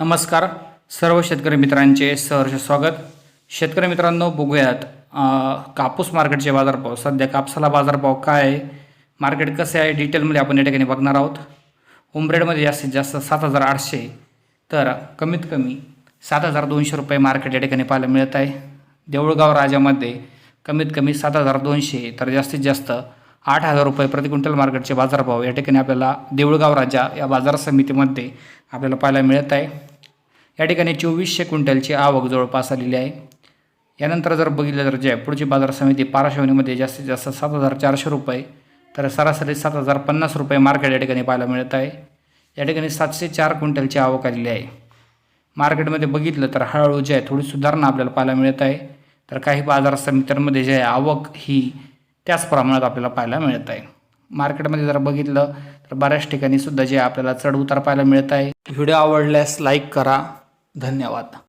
नमस्कार. सर्व शेतकरी मित्रांचे सहर्ष स्वागत. शेतकरी मित्रांनो बघूयात कापूस मार्केटचे बाजारभाव. सध्या कापसाला बाजारभाव काय आहे? मार्केट कसे आहे? डिटेलमध्ये आपण या ठिकाणी बघणार आहोत. उमरेडमध्ये जास्तीत जास्त सात हजार आठशे. तर कमीत कमी सात हजार दोनशे रुपये मार्केट या ठिकाणी पाहायला मिळत आहे. देऊळगाव राजामध्ये कमीत कमी सात हजार दोनशे तर जास्तीत जास्त आठ हजार रुपये प्रति क्विंटल मार्केटचे बाजारभाव या ठिकाणी आपल्याला देऊळगाव राजा या बाजार समितीमध्ये आपल्याला पाहायला मिळत आहे. या ठिकाणी चोवीसशे क्विंटलची आवक जवळपास आलेली आहे. यानंतर जर बघितलं तर जयपूरची पुढची बाजार समिती पाराशिवनीमध्ये जास्तीत जास्त सात हजार चारशे रुपये तर सरासरी सात हजार पन्नास रुपये मार्केट या ठिकाणी पाहायला मिळत आहे. या ठिकाणी सातशे चार क्विंटलची आवक आलेली आहे. मार्केटमध्ये बघितलं तर हळूहळू जे आहे थोडी सुधारणा आपल्याला पाहायला मिळत आहे. तर काही बाजार समित्यांमध्ये जे आहे आवक ही त्याच प्रमाणात आपल्याला पाहायला मिळत आहे. मार्केटमध्ये जर बघितलं तर बऱ्याच ठिकाणी सुद्धा जे आपल्याला चढ उतार पाहायला मिळत आहे. व्हिडिओ आवडल्यास लाईक करा. धन्यवाद.